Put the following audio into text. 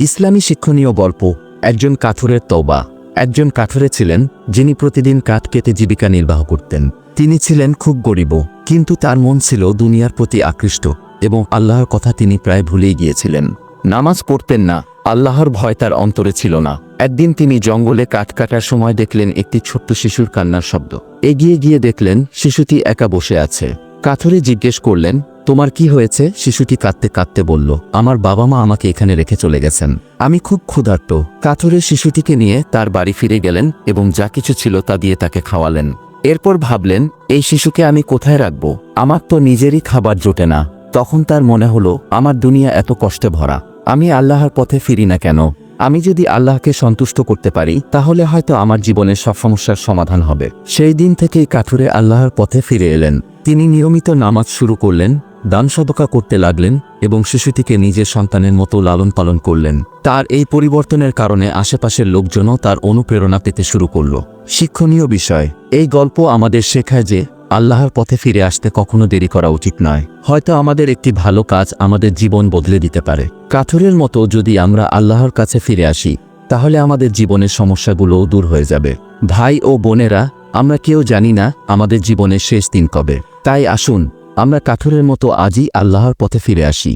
ইসলামী শিক্ষণীয় গল্প, একজন কাঠুরের তওবা। একজন কাঠুরে ছিলেন যিনি প্রতিদিন কাঠ কেটে জীবিকা নির্বাহ করতেন। তিনি ছিলেন খুব গরিব, কিন্তু তার মন ছিল দুনিয়ার প্রতি আকৃষ্ট এবং আল্লাহর কথা তিনি প্রায় ভুলেই গিয়েছিলেন। নামাজ পড়তেন না, আল্লাহর ভয় তার অন্তরে ছিল না। একদিন তিনি জঙ্গলে কাঠ কাটার সময় দেখলেন একটি ছোট্ট শিশুর কান্নার শব্দ। এগিয়ে গিয়ে দেখলেন শিশুটি একা বসে আছে। কাঠুরে জিজ্ঞেস করলেন তোমার কি হয়েছে? শিশুটি কাঁদতে কাঁদতে বলল, আমার বাবা মা আমাকে এখানে রেখে চলে গেছেন। আমি খুব ক্ষুধার্ত। কাঠুরে শিশুটিকে নিয়ে তার বাড়ি ফিরে গেলেন এবং যা কিছু ছিল তা দিয়ে তাকে খাওয়ালেন। এরপর ভাবলেন, এই শিশুকে আমি কোথায় রাখব? আমার তো নিজেরই খাবার জোটে না। তখন তার মনে হলো, আমার দুনিয়া এত কষ্টে ভরা। আমি আল্লাহর পথে ফিরি না কেন? আমি যদি আল্লাহকে সন্তুষ্ট করতে পারি, তাহলে হয়তো আমার জীবনের সব সমস্যার সমাধান হবে। সেই দিন থেকেই কাঠুরে আল্লাহর পথে ফিরে এলেন। তিনি নিয়মিত নামাজ শুরু করলেন দান সদকা করতে লাগলেন এবং শিশুটিকে নিজের সন্তানের মতো লালন পালন করলেন। তার এই পরিবর্তনের কারণে আশেপাশের লোকজনও তার অনুপ্রেরণা পেতে শুরু করল। শিক্ষণীয় বিষয়, এই গল্প আমাদের শেখায় যে আল্লাহর পথে ফিরে আসতে কখনো দেরি করা উচিত নয়। হয়তো আমাদের একটি ভালো কাজ আমাদের জীবন বদলে দিতে পারে। কাঠুরের মতো যদি আমরা আল্লাহর কাছে ফিরে আসি, তাহলে আমাদের জীবনের সমস্যাগুলোও দূর হয়ে যাবে। ভাই ও বোনেরা, আমরা কেউ জানি না আমাদের জীবনের শেষ দিন কবে। তাই আসুন আমরা কাঠুরের মতো আজই আল্লাহর পথে ফিরে আসি।